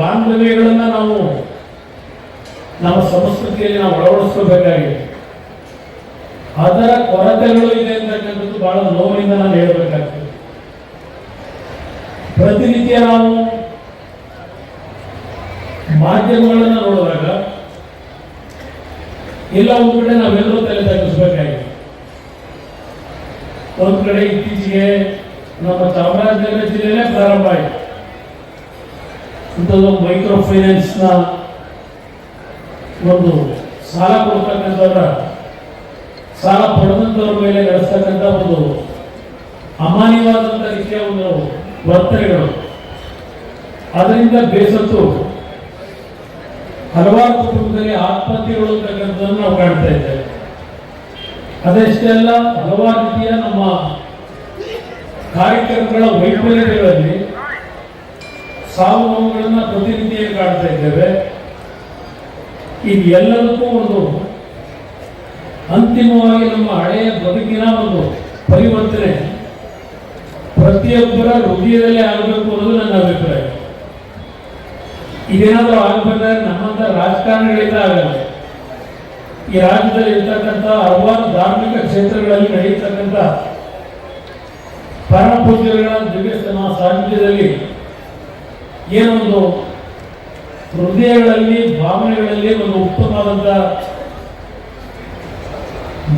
ಬಾಂಧವ್ಯಗಳನ್ನ ನಾವು, ನಮ್ಮ ಸಂಸ್ಕೃತಿಯಲ್ಲಿ ನಾವು ಅಳವಡಿಸ್ಕೋಬೇಕಾಗಿದೆ ಅದರ ಕೊರತೆಗಳು ಇದೆ ಅಂತಕ್ಕಂಥದ್ದು ಬಹಳ ನೋವಿನಿಂದ ನಾನು ಹೇಳಬೇಕಾಗ್ತದೆ. ಪ್ರತಿನಿತ್ಯ ನಾವು ಮಾಧ್ಯಮಗಳನ್ನು ನೋಡಿದಾಗ ಎಲ್ಲ ಒಂದು ಕಡೆ ನಾವೆಲ್ಲರೂ ತಲೆ ತಗ್ಗಿಸ್ಬೇಕಾಗಿದೆ. ಒಂದು ಕಡೆ ಇತ್ತೀಚೆಗೆ ನಮ್ಮ ಚಾಮರಾಜನಗರ ಜಿಲ್ಲೆಯೇ ಪ್ರಾರಂಭ ಆಯಿತು. ಇಂಥದ್ದು ಮೈಕ್ರೋ ಫೈನಾನ್ಸ್ನ ಒಂದು ಸಾಲ ಕೊಡ್ತಕ್ಕಂಥವ್ರ, ಸಾಲ ಪಡೆದಂಥವ್ರ ಮೇಲೆ ನಡೆಸ್ತಕ್ಕಂಥ ಒಂದು ಅಮಾನ್ಯವಾದಂಥ ರೀತಿಯ ಒಂದು ವರ್ತನೆಗಳು. ಅದರಿಂದ ಬೇಸತ್ತು ಹಲವಾರು ಕುಟುಂಬದಲ್ಲಿ ಆತ್ಮಹತ್ಯೆಗಳು ಅಂತಕ್ಕಂಥದ್ದನ್ನು ನಾವು ಕಾಣ್ತಾ ಇದ್ದೇವೆ. ಅದಷ್ಟೇ ಅಲ್ಲ, ಹಲವಾರು ರೀತಿಯ ನಮ್ಮ ಕಾರ್ಯಕ್ರಮಗಳ ವೈಫಲ್ಯಗಳಲ್ಲಿ ಸಾವು ನೋವುಗಳನ್ನು ಪ್ರತಿನಿತ್ಯ ಕಾಣ್ತಾ ಇದ್ದೇವೆ. ಇದೆಲ್ಲದಕ್ಕೂ ಒಂದು ಅಂತಿಮವಾಗಿ ನಮ್ಮ ಹಳೆಯ ಬದುಕಿನ ಒಂದು ಪರಿವರ್ತನೆ. ಪ್ರತಿಯೊಬ್ಬರ ಹೃದಯದಲ್ಲೇ ಆಗಬೇಕು ಅನ್ನೋದು ನನ್ನ ಅಭಿಪ್ರಾಯ. ಇದೇನಾದರೂ ಆಗಬೇಕಾದ್ರೆ ನಮ್ಮಂತ ರಾಜಕಾರಣಿಗಳಿಂದ ಆಗಲ್ಲ. ಈ ರಾಜ್ಯದಲ್ಲಿ ಇರ್ತಕ್ಕಂಥ ಹಲವಾರು ಧಾರ್ಮಿಕ ಕ್ಷೇತ್ರಗಳಲ್ಲಿ ನಡೆಯತಕ್ಕಂಥ ಪರಮ ಪೂಜ್ಯಗಳ ದಿವ್ಯಸ್ಥಾನ ಸಾನ್ನಿಧ್ಯದಲ್ಲಿ ಏನೊಂದು ಹೃದಯಗಳಲ್ಲಿ, ಭಾವನೆಗಳಲ್ಲಿ ಒಂದು ಉತ್ತಮವಾದಂಥ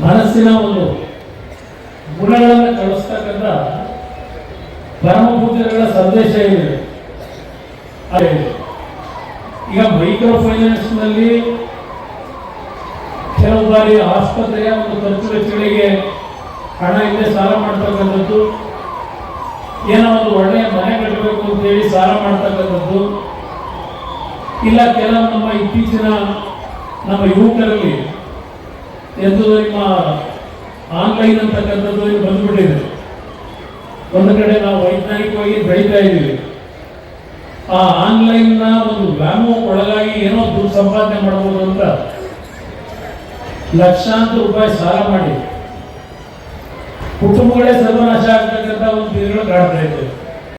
ಮನಸ್ಸಿನ ಒಂದು ಗುಣಗಳನ್ನು ಕಳಿಸ್ತಕ್ಕಂಥ ಪರಮಪೂಜೆಗಳ ಸಂದೇಶ ಇದೆ ಅದೇ. ಈಗ ಮೈಕ್ರೋ ಫೈನಾನ್ಸ್ನಲ್ಲಿ ಕೆಲವು ಬಾರಿ ಆಸ್ಪತ್ರೆಯ ಒಂದು ಖರ್ಚು ವೆಚ್ಚಗಳಿಗೆ ಹಣ ಇಲ್ಲದೆ ಸಾಲ ಮಾಡ್ತಕ್ಕಂಥದ್ದು ಏನೋ ಒಂದು ಒಳ್ಳೆಯ ಮನೆ ಕಟ್ಟಬೇಕು ಅಂತೇಳಿ ಸಾಲ ಮಾಡ್ತಕ್ಕಂಥದ್ದು. ಇಲ್ಲ, ಕೆಲವು ನಮ್ಮ ಇತ್ತೀಚಿನ ನಮ್ಮ ಯುವಕರಲ್ಲಿ ಎಂದು ನಿಮ್ಮ ಆನ್ಲೈನ್ ಅಂತಕ್ಕಂಥದ್ದು ಬಂದ್ಬಿಟ್ಟಿದೆ. ಒಂದು ಕಡೆ ನಾವು ವೈಜ್ಞಾನಿಕವಾಗಿ ಬೆಳೀತಾ ಇದ್ದೀವಿ. ಆ ಆನ್ಲೈನ್ನ ಒಂದು ವ್ಯಾಮೋ ಒಳಗಾಗಿ ಏನೋ ದುಡ್ಡು ಸಂಪಾದನೆ ಮಾಡ್ಬೋದು ಅಂತ ಲಕ್ಷಾಂತರ ರೂಪಾಯಿ ಸಾಲ ಮಾಡಿ. ಕುಟುಂಬಗಳೇ ಸರ್ವನಾಶ ಆಗ್ತಕ್ಕಂಥ ಒಂದು ದಿನಗಳು ಕಾಡ್ತಾ ಇತ್ತು